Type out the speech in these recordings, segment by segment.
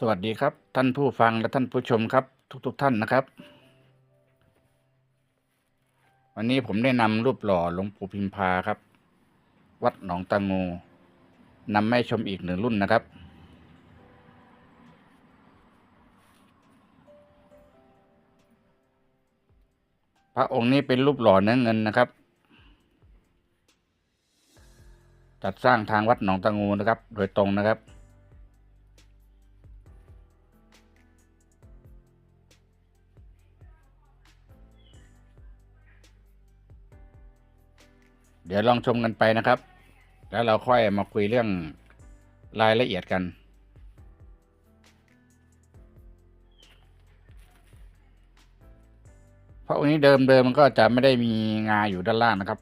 สวัสดีครับ ท่านผู้ฟังและท่านผู้ชมครับ ทุกๆทท่านนะครับ วันนี้ผมได้นำรูปหล่อหลวงปู่พิมพาครับ วัดหนองตางูนำมาให้ชมอีกหนึ่งรุ่นนะครับ พระองค์นี้เป็นรูปหล่อเนื้อเงินนะครับจัดสร้างทางวัดหนองตางูนะครับ โดยตรงนะครับ เดี๋ยวลองชมกันไปนะครับ แล้วเราค่อยมาคุยเรื่องรายละเอียดกัน เพราะองค์นี้เดิมเดิมมันก็จะไม่ได้มีงาอยู่ด้านล่างนะครับ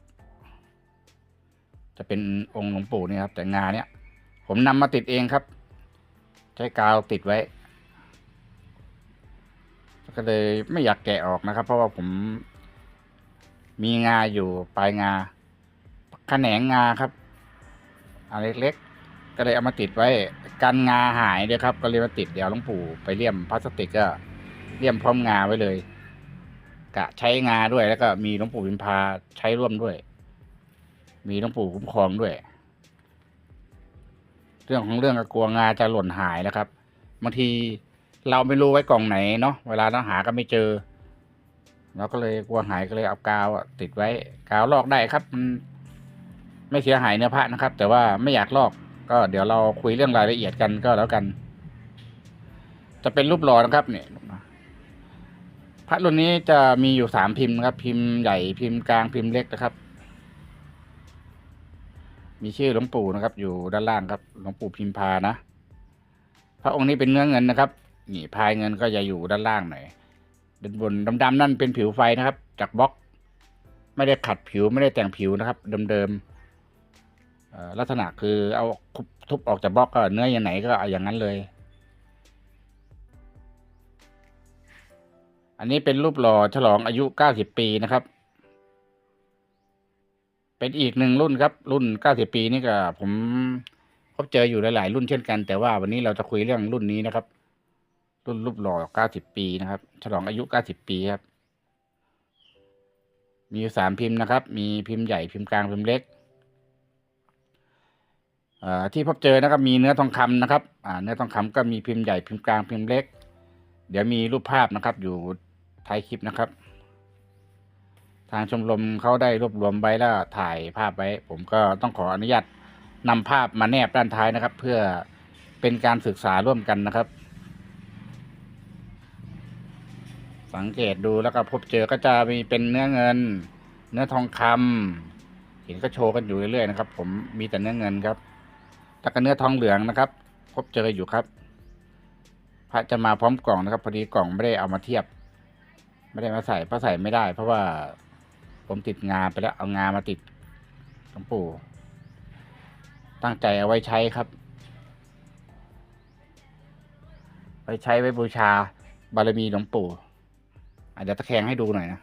จะเป็นองค์หลวงปู่นี่ครับ แต่งาเนี้ยผมนำมาติดเองครับ ใช้กาวติดไว้ ก็เลยไม่อยากแกะออกนะครับ เพราะว่าผมมีงาอยู่ปลายงา แขนงงาครับอันเล็กๆก็เลยเอามาติดไว้กันงาหายด้วยครับ ก็เลยมาติดเดี๋ยวหลวงปู่ไปเลี่ยมพลาสติกก็เลี่ยมพร้อมงาไว้เลย กะใช้งาด้วยแล้วก็มีหลวงปู่พิมพาใช้ร่วมด้วย มีหลวงปู่คุ้มครองด้วย เรื่องของเรื่องก็กลัวงาจะหล่นหายนะครับบางทีเราไม่รู้ไว้กล่องไหนเนาะเวลาเราหาก็ไม่เจอเราก็เลยกลัวหายก็เลยเอากาวติดไว้กาวลอกได้ครับมัน ไม่เสียหายเนื้อพระนะครับ แต่ว่าไม่อยากลอก ก็เดี๋ยวเราคุยเรื่องรายละเอียดกันก็แล้วกัน จะเป็นรูปหล่อนะครับ เนี่ยพระรุ่นนี้จะมีอยู่สามพิมพ์นะครับ พิมพ์ใหญ่พิมพ์กลางพิมพ์เล็กนะครับ มีชื่อหลวงปู่นะครับ อยู่ด้านล่างครับหลวงปู่พิมพานะพระองค์นี้เป็นเนื้อเงินนะครับนี่พายเงินก็จะอยู่ด้านล่างหน่อยด้านบนดำๆนั่นเป็นผิวไฟนะครับ จากบล็อก ไม่ได้ขัดผิวไม่ได้แต่งผิวนะครับ เดิมๆ ลักษณะคือเอาทุบออกจากบล็อกก็เนื้ออย่างไหนก็เอาอย่างนั้นเลย อันนี้เป็นรูปหล่อฉลองอายุเก้าสิบปีนะครับ เป็นอีกหนึ่งรุ่นครับ รุ่นเก้าสิบปีนี่ก็ ผมพบเจออยู่หลาย ๆ รุ่นเช่นกัน แต่ว่าวันนี้เราจะคุยเรื่องรุ่นนี้นะครับ รุ่นรูปหล่อเก้าสิบปีนะครับ ฉลองอายุเก้าสิบปีครับ มีสามพิมพ์นะครับ มีพิมพ์ใหญ่พิมพ์กลางพิมพ์เล็ก ที่พบเจอนะครับมีเนื้อทองคำนะครับเนื้อทองคำก็มีพิมพ์ใหญ่พิมพ์กลางพิมพ์เล็ก เดี๋ยวมีรูปภาพนะครับอยู่ท้ายคลิปนะครับ ทางชมรมเขาได้รวบรวมไว้แล้วถ่ายภาพไว้ ผมก็ต้องขออนุญาตนำภาพมาแนบด้านท้ายนะครับ เพื่อเป็นการศึกษาร่วมกันนะครับ สังเกตดูแล้วก็พบเจอก็จะมีเป็นเนื้อเงิน เนื้อทองคำเห็นก็โชว์กันอยู่เรื่อยๆนะครับ ผมมีแต่เนื้อเงินครับ แล้วก็เนื้อทองเหลืองนะครับ พบเจออยู่ครับ พระจะมาพร้อมกล่องนะครับ พอดีกล่องไม่ได้เอามาเทียบ ไม่ได้มาใส่เพราะใส่ไม่ได้ เพราะว่าผมติดงาไปแล้วเอางามาติดหลวงปู่ ตั้งใจเอาไว้ใช้ครับ ไว้ใช้ไว้บูชาบารมีหลวงปู่อาจจะตะแคงให้ดูหน่อยนะ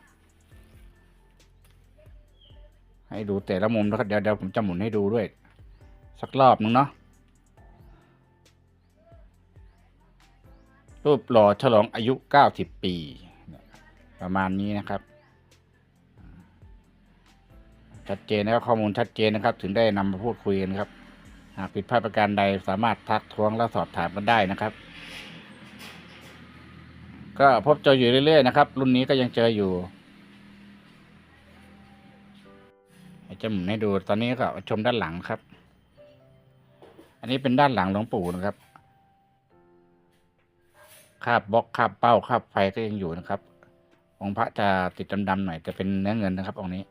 ให้ดูแต่ละมุมนะครับเดี๋ยวเดี๋ยวผมจะหมุนให้ดูด้วย สักรอบนึงเนาะรูปหล่อฉลองอายุเก้าสิบปี ประมาณนี้นะครับ ชัดเจนนะครับข้อมูลชัดเจนนะครับ ถึงได้นำมาพูดคุยกันครับ หากผิดพลาดประการใดสามารถทักท้วงและสอบถามกันได้นะครับ ก็พบเจออยู่เรื่อย ๆ นะครับ รุ่นนี้ก็ยังเจออยู่จะหมุนให้ดูตอนนี้ก็ชมด้านหลังครับ อันนี้เป็นด้านหลังหลวงปู่นะครับคาบบล็อกคาบเป้าคาบไฟก็ยังอยู่นะครับ องค์พระจะติดดำๆหน่อยแต่เป็นเนื้อเงินนะครับองค์นี้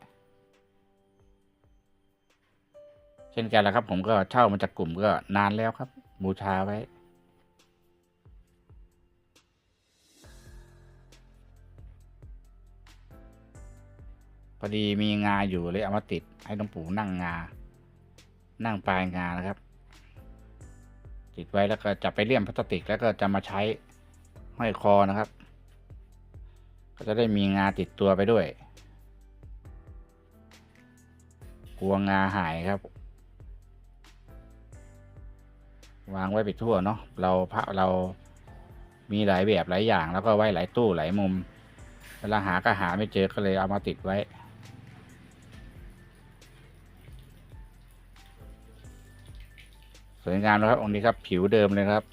เช่นกันแหละครับ ผมก็เช่ามาจากกลุ่มก็นานแล้วครับ บูชาไว้ พอดีมีงาอยู่เลยเอามาติดให้หลวงปู่นั่งงา นั่งปลายงานะครับ ติดไว้แล้วก็จะไปเลี่ยมพลาสติกแล้วก็จะมาใช้ห้อยคอนะครับ ก็จะได้มีงาติดตัวไปด้วย กลัวงาหายครับ วางไว้ไปทั่วเนาะเราพระเรามีหลายแบบหลายอย่าง แล้วก็ไว้หลายตู้หลายมุม เวลาหาก็หาไม่เจอก็เลยเอามาติดไว้ สวยงามนะครับ องค์นี้ครับ ผิวเดิมเลยครับ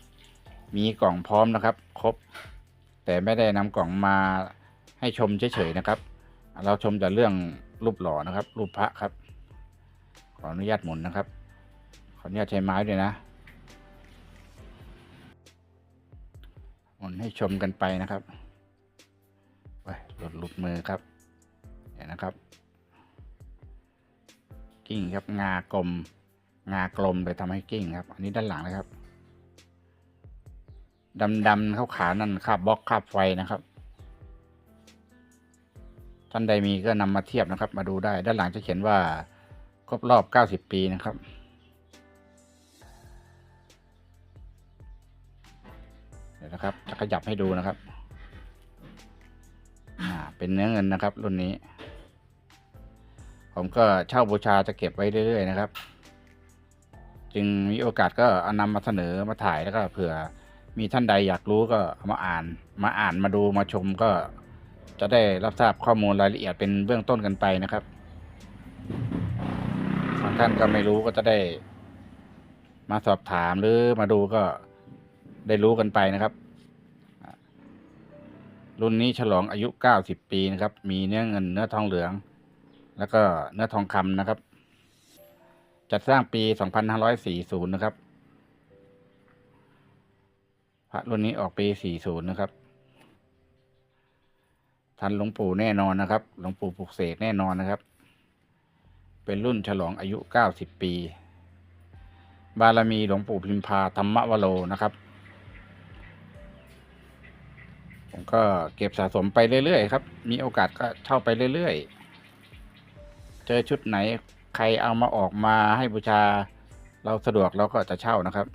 มีกล่องพร้อมนะครับ ครบ แต่ไม่ได้นำกล่องมาให้ชมเฉยๆนะครับ เราชมแต่เรื่องรูปหล่อนะครับ รูปพระครับ ขออนุญาตหมุนนะครับ ขออนุญาตใช้ไม้ด้วยนะหมุนให้ชมกันไปนะครับไปหลุดหลุดมือครับเนี่ยนะครับกิ้งครับงากลม งากลมเลยทำให้กิ้งครับ อันนี้ด้านหลังนะครับ ดำๆเข้าขานั่นคาบบล็อกคาบไฟนะครับ ท่านใดมีก็นำมาเทียบนะครับ มาดูได้ด้านหลังจะเขียนว่าครบรอบ 90 ปีนะครับ เดี๋ยวนะครับ จะขยับให้ดูนะครับ อ่า เป็นเนื้อเงินนะครับ รุ่นนี้ ผมก็เช่าบูชาจะเก็บไว้เรื่อยๆนะครับ จึงมีโอกาสก็เอานำมาเสนอมาถ่ายแล้วก็เผื่อมีท่านใดอยากรู้ก็เอามาอ่าน มาอ่านมาดูมาชมก็จะได้รับทราบข้อมูลรายละเอียดเป็นเบื้องต้นกันไปนะครับบางท่านก็ไม่รู้ก็จะได้ มาสอบถามหรือมาดูก็ได้รู้กันไปนะครับ รุ่นนี้ฉลองอายุ 90 ปีนะครับ มีเนื้อเงินเนื้อทองเหลือง แล้วก็เนื้อทองคำนะครับ จัดสร้างปี 2540 นะครับ พระรุ่นนี้ออกปี 40 นะครับ ทันหลวงปู่แน่นอนนะครับ หลวงปู่ปลุกเสกแน่นอนนะครับ เป็นรุ่นฉลองอายุ 90 ปี บารมีหลวงปู่พิมพาธรรมวโรนะครับ ผมก็เก็บสะสมไปเรื่อยๆครับ มีโอกาสก็เช่าไปเรื่อยๆ เจอชุดไหน ใครเอามาออกมาให้บูชา เราสะดวกเราก็จะเช่านะครับ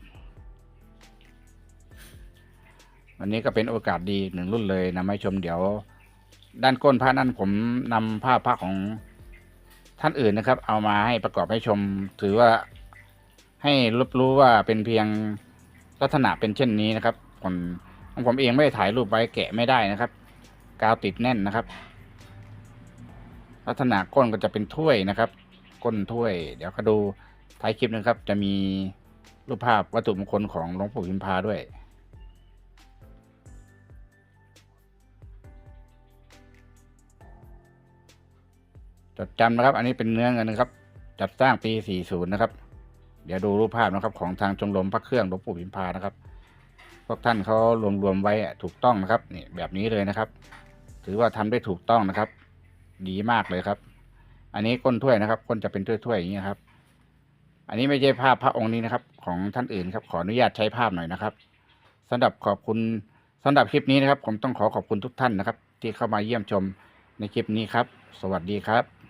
วันนี้ก็เป็นโอกาสดีหนึ่งรุ่นเลยนำมาชมเดี๋ยว ด้านก้นพระนั้นผมนำภาพพระของท่านอื่นนะครับ เอามาให้ประกอบให้ชม ถือว่าให้รับรู้ว่าเป็นเพียงลักษณะเป็นเช่นนี้นะครับผมของผมเองไม่ได้ถ่ายรูปไว้แกะไม่ได้นะครับ กาวติดแน่นนะครับ ลักษณะก้นก็จะเป็นถ้วยนะครับ ก้นถ้วย เดี๋ยวก็ดูท้ายคลิปนะครับ จะมีรูปภาพวัตถุมงคลของหลวงปู่พิมพาด้วยจดจำนะครับ อันนี้เป็นเนื้อเงินนะครับ จัดสร้างปี 40 นะครับ เดี๋ยวดูรูปภาพนะครับของทางชมรมพระเครื่องหลวงปู่พิมพานะครับ พวกท่านเขารวมๆไว้ถูกต้องนะครับนี่แบบนี้เลยนะครับ ถือว่าทำได้ถูกต้องนะครับ ดีมากเลยครับ อันนี้ก้นถ้วยนะครับก้นจะเป็นถ้วยๆอย่างนี้ครับ อันนี้ไม่ใช่ภาพพระองค์นี้นะครับ ของท่านอื่นครับขออนุญาตใช้ภาพหน่อยนะครับสำหรับขอบคุณสำหรับคลิปนี้นะครับ ผมต้องขอขอบคุณทุกท่านนะครับ ที่เข้ามาเยี่ยมชมในคลิปนี้ครับ สวัสดีครับ